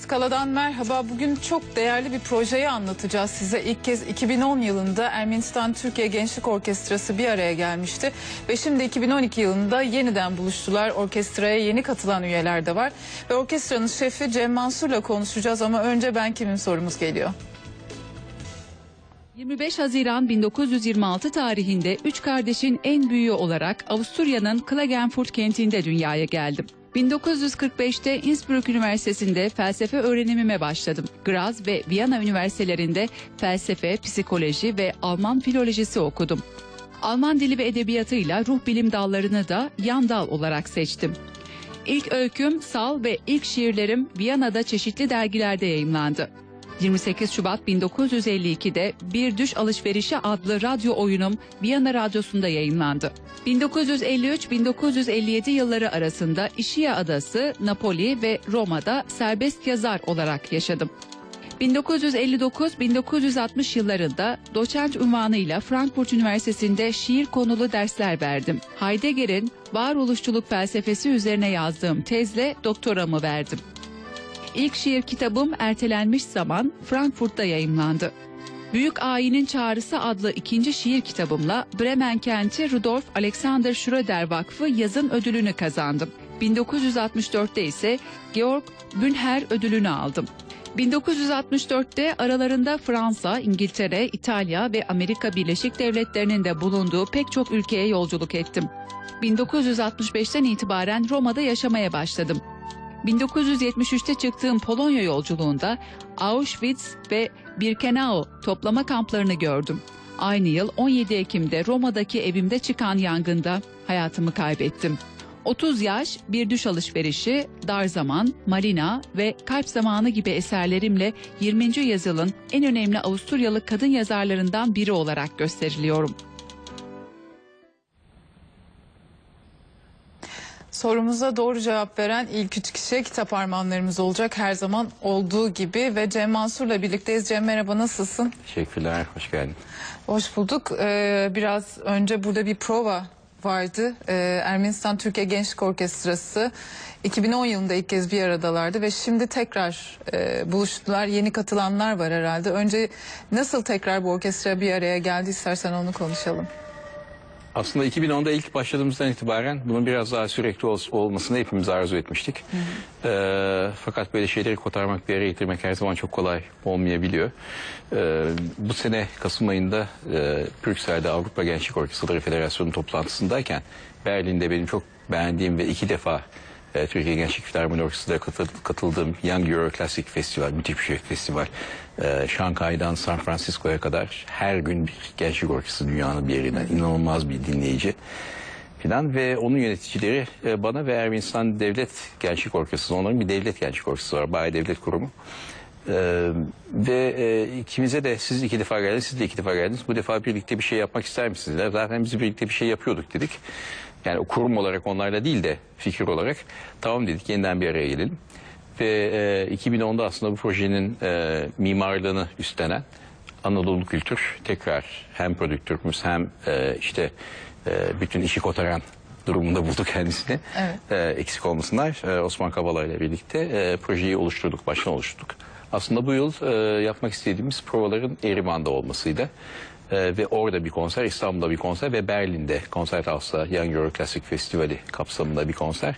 Skala'dan merhaba. Bugün çok değerli bir projeyi anlatacağız size. İlk kez 2010 yılında Ermenistan Türkiye Gençlik Orkestrası bir araya gelmişti. Ve şimdi 2012 yılında yeniden buluştular. Orkestraya yeni katılan üyeler de var. Ve orkestranın şefi Cem Mansur'la konuşacağız ama önce ben kimin sorumuz geliyor. 25 Haziran 1926 tarihinde üç kardeşin en büyüğü olarak Avusturya'nın Klagenfurt kentinde dünyaya geldim. 1945'te Innsbruck Üniversitesi'nde felsefe öğrenimime başladım. Graz ve Viyana üniversitelerinde felsefe, psikoloji ve Alman filolojisi okudum. Alman dili ve edebiyatıyla ruh bilim dallarını da yan dal olarak seçtim. İlk öyküm, sal ve ilk şiirlerim Viyana'da çeşitli dergilerde yayımlandı. 28 Şubat 1952'de Bir Düş Alışverişi adlı radyo oyunum Viyana Radyosu'nda yayınlandı. 1953-1957 yılları arasında İşia Adası, Napoli ve Roma'da serbest yazar olarak yaşadım. 1959-1960 yıllarında doçent unvanıyla Frankfurt Üniversitesi'nde şiir konulu dersler verdim. Heidegger'in varoluşçuluk felsefesi üzerine yazdığım tezle doktoramı verdim. İlk şiir kitabım Ertelenmiş Zaman Frankfurt'ta yayımlandı. Büyük Ayinin Çağrısı adlı ikinci şiir kitabımla Bremen kenti Rudolf Alexander Schröder Vakfı yazın ödülünü kazandım. 1964'te ise Georg Bünher ödülünü aldım. 1964'te aralarında Fransa, İngiltere, İtalya ve Amerika Birleşik Devletleri'nin de bulunduğu pek çok ülkeye yolculuk ettim. 1965'ten itibaren Roma'da yaşamaya başladım. 1973'te çıktığım Polonya yolculuğunda Auschwitz ve Birkenau toplama kamplarını gördüm. Aynı yıl 17 Ekim'de Roma'daki evimde çıkan yangında hayatımı kaybettim. 30 yaş, bir düş alışverişi, dar zaman, Marina ve kalp zamanı gibi eserlerimle 20. yüzyılın en önemli Avusturyalı kadın yazarlarından biri olarak gösteriliyorum. Sorumuza doğru cevap veren ilk üç kişiye kitap armağanlarımız olacak her zaman olduğu gibi. Ve Cem Mansur'la birlikteyiz. Cem merhaba nasılsın? Teşekkürler, hoş geldin. Hoş bulduk. Ee, biraz önce burada bir prova vardı. Ee, Ermenistan Türkiye Gençlik Orkestrası 2010 yılında ilk kez bir aradalardı ve şimdi tekrar e, buluştular. Yeni katılanlar var herhalde. Önce nasıl tekrar bu orkestra bir araya geldi istersen onu konuşalım. Aslında 2010'da ilk başladığımızdan itibaren bunun biraz daha sürekli ol- olmasını hepimiz arzu etmiştik. Ee, fakat böyle şeyleri kotarmak, bir araya getirmek her zaman çok kolay olmayabiliyor. Ee, bu sene Kasım ayında e, Brüksel'de Avrupa Gençlik Orkestraları Federasyonu toplantısındayken Berlin'de benim çok beğendiğim ve iki defa e, Türkiye Gençlik Filarmoni Orkestrası'na katıl- katıldığım Young Euro Classic Festival, müthiş bir şey festival. E, Şanghay'dan San Francisco'ya kadar her gün bir gençlik orkestrası dünyanın bir yerinden inanılmaz bir dinleyici filan ve onun yöneticileri e, bana ve Ermenistan Devlet Gençlik Orkestrası, onların bir devlet gençlik orkestrası var, Bayi Devlet Kurumu. Ee, ve e, ikimize de siz iki defa geldiniz, siz de iki defa geldiniz. Bu defa birlikte bir şey yapmak ister misiniz? Zaten biz birlikte bir şey yapıyorduk dedik. Yani kurum olarak onlarla değil de fikir olarak tamam dedik yeniden bir araya gelelim. Ve e, 2010'da aslında bu projenin e, mimarlığını üstlenen Anadolu Kültür tekrar hem prodüktörümüz hem e, işte e, bütün işi kotaran durumunda bulduk kendisini. Evet. E, eksik olmasınlar. E, Osman Kavala ile birlikte e, projeyi oluşturduk, baştan oluşturduk. Aslında bu yıl e, yapmak istediğimiz provaların Erivan'da olmasıydı. E, ve orada bir konser, İstanbul'da bir konser ve Berlin'de Konserthaus'ta Young Euro Classic Festivali kapsamında bir konser.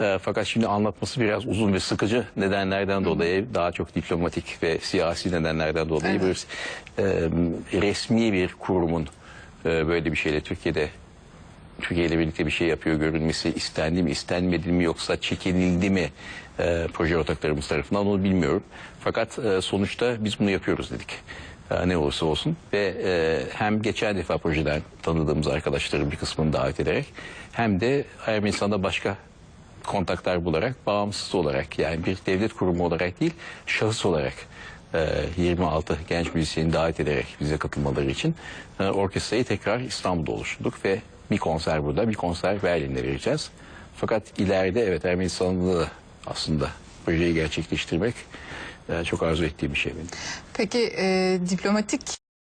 E, fakat şimdi anlatması biraz uzun ve sıkıcı nedenlerden dolayı daha çok diplomatik ve siyasi nedenlerden dolayı Evet. bir e, resmi bir kurumun e, böyle bir şeyle Türkiye'de Türkiye ile birlikte bir şey yapıyor görünmesi istendi mi istenmedi mi yoksa çekinildi mi e, proje ortaklarımız tarafından onu bilmiyorum. Fakat e, sonuçta biz bunu yapıyoruz dedik. E, ne olursa olsun ve e, hem geçen defa projeden tanıdığımız arkadaşların bir kısmını davet ederek hem de Ermenistan'da başka kontaklar bularak bağımsız olarak yani bir devlet kurumu olarak değil şahıs olarak e, 26 genç müzisyeni davet ederek bize katılmaları için e, orkestrayı tekrar İstanbul'da oluşturduk ve bir konser burada bir konser Berlin'de vereceğiz. Fakat ileride evet Ermenistan'da da aslında projeyi gerçekleştirmek e, çok arzu ettiğim bir şey benim. Peki e, diplomatik